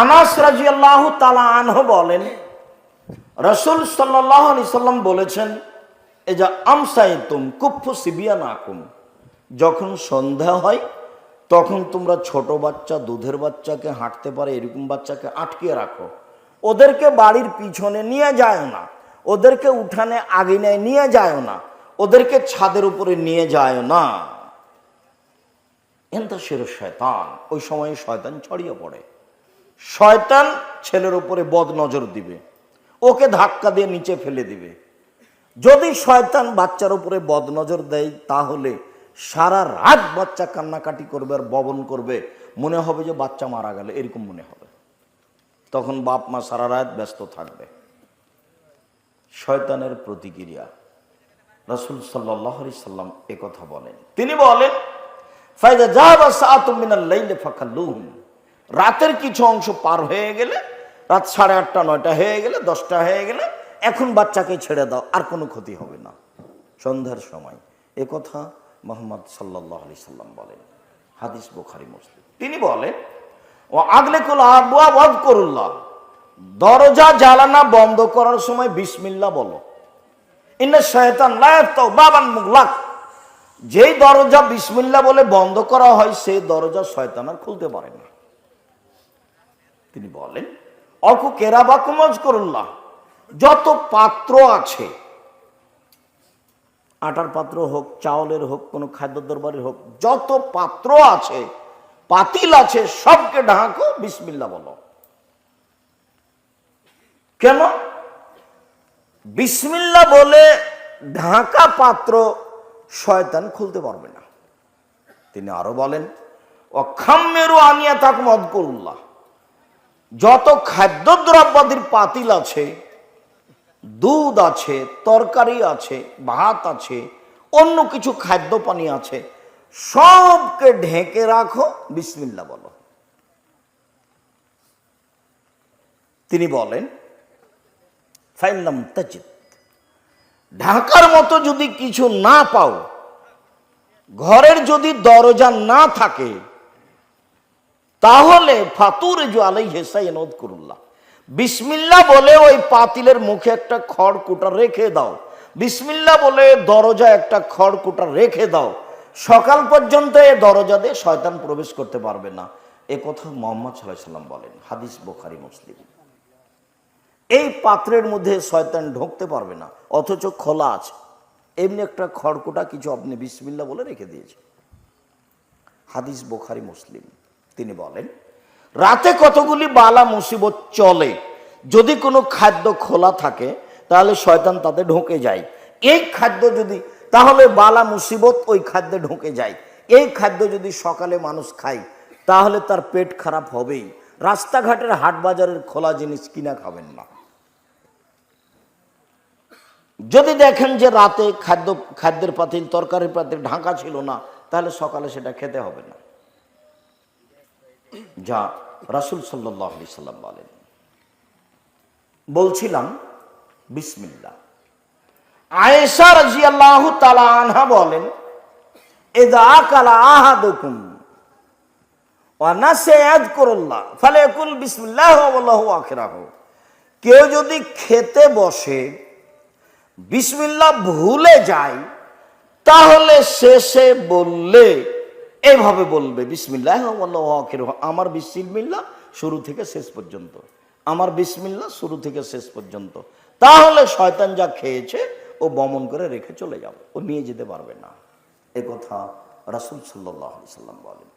আনাস রাজি আল্লাহ তালা আনহ বলেন, রসুল সাল্লাহ আলি সাল্লাম বলেছেন এ যা আমসাই তুম কুফু সিবিয়া নাকুম যখন সন্ধ্যা হয়, তখন তোমরা ছোট বাচ্চা, দুধের বাচ্চাকে হাঁটতে পারে, এরকম বাচ্চাকে আটকিয়ে রাখো। ওদেরকে বাড়ির পিছনে নিয়ে যায় না। ওদেরকে উঠানে আগিনায় নিয়ে যায় না। ওদেরকে ছাদের উপরে নিয়ে যায় না। এনতা সের শয়তান। ওই সময়ে শয়তান ছড়িয়ে পড়ে। শয়তান ছেলের উপরে বদ নজর দিবে। ওকে ধাক্কা দিয়ে নিচে ফেলে দিবে। যদি শয়তান বাচ্চার উপরে বদ নজর দেয়, তাহলে সারা রাত বাচ্চা কান্নাকাটি করবে আর ববন করবে। মনে হবে যে বাচ্চা মারা গেল, এরকম মনে হবে। তখন বাপ মা সারা রাত ব্যস্ত থাকবে। শয়তানের প্রতিক্রিয়া। রসুল সাল্লাহ সাল্লাম কথা বলেন। তিনি বলেন ফায়দা জাহাবা সাতুমিনাল্লাইলে ফাঁকাল্লুহুম রাতের কিছু অংশ পার হয়ে গেলে, রাত সাড়ে আটটা, নয়টা হয়ে গেলে, দশটা হয়ে গেলে, এখন বাচ্চাকে ছেড়ে দাও, আর কোনো ক্ষতি হবে না। সন্ধ্যার সময়। এ কথা মোহাম্মদ সাল্লাহ আলি সাল্লাম বলেন। হাদিস বুখারি, মুসলিম। তিনি বলেন, ও আগলে কুল আবুয়া করুল্লাহ। দরজা জ্বালানা বন্ধ করার সময় বিসমিল্লা বলো। ইন্না শয়তান মুগলাক। যেই দরজা বিসমিল্লা বলে বন্ধ করা হয়, সেই দরজা শয়তান আর খুলতে পারে না। তিনি বলেন অকু কেরা বা কুমজ করুল্লাহ যত পাত্র আছে, আটার পাত্র হোক, চাউলের হোক, কোনো খাদ্য দরবারের হোক, যত পাত্র আছে, পাতিল আছে, সবকে ঢাকো বিসমিল্লা বলো। কেন? বিসমিল্লা বলে ঢাকা পাত্র শয়তান খুলতে পারবে না। তিনি আরও বলেন অখাম্মেরও আনিয়া তাক মদ করুল্লাহ যত খাদ্যদ্রব্যাদির পাতিল আছে, দুধ আছে, তরকারি আছে, ভাত আছে, অন্য কিছু খাদ্য পানি আছে, সবকে ঢেকে রাখো বিসমিল্লা বলো। তিনি বলেন ফাইলাম তাজিদ। ঢাকার মতো যদি কিছু না পাও, ঘরের যদি দরজা না থাকে তাহলে ফাতুর জু আলাই হেসাই নদ করুল্লাহ বিসমিল্লা বলে ওই পাতিলের মুখে একটা খড়কুটা রেখে দাও। বিসমিল্লা বলে দরজা একটা খড়কুটা রেখে দাও। সকাল পর্যন্ত এ দরজা দিয়ে শয়তান প্রবেশ করতে পারবে না। এ কথা মোহাম্মদ সাল্লাহ সাল্লাম বলেন, হাদিস বোখারি, মুসলিম। এই পাত্রের মধ্যে শয়তান ঢুকতে পারবে না, অথচ খোলা আছে। এমনি একটা খড়কুটা কিছু আপনি বিসমিল্লা বলে রেখে দিয়েছে হাদিস বোখারি, মুসলিম। তিনি বলেন, রাতে কতগুলি বালা মুসিবত চলে। যদি কোনো খাদ্য খোলা থাকে, তাহলে শয়তান তাতে ঢুকে যায়। এই খাদ্য যদি, তাহলে বালা মুসিবত ওই খাদ্যে ঢুকে যায়। এই খাদ্য যদি সকালে মানুষ খায়, তাহলে তার পেট খারাপ হবেই। রাস্তাঘাটের হাট বাজারের খোলা জিনিস কিনা খাবেন না। যদি দেখেন যে রাতে খাদ্য, খাদ্যের পাতিল, তরকারির পাতিল ঢাকা ছিল না, তাহলে সকালে সেটা খেতে হবে না। যা রাসুল সাল্লাহ সাল্লাম বলেন। বলছিলাম বিসমিল্লা আয়েশা রাজি আল্লাহ আনহা বলেন এদা কুল আল্লাহ আখেরাহ। কেউ যদি খেতে বসে বিসমিল্লা ভুলে যায়, তাহলে শেষে বললে এইভাবে বলবে, বিসমিল্লাহ আমার বিসমিল্লা শুরু থেকে শেষ পর্যন্ত। আমার বিসমিল্লা শুরু থেকে শেষ পর্যন্ত। তাহলে শয়তান যা খেয়েছে, ও বমন করে রেখে চলে যাবে। ও নিয়ে যেতে পারবে না। এ কথা রাসুল সাল্লাহ সাল্লাম বলেন।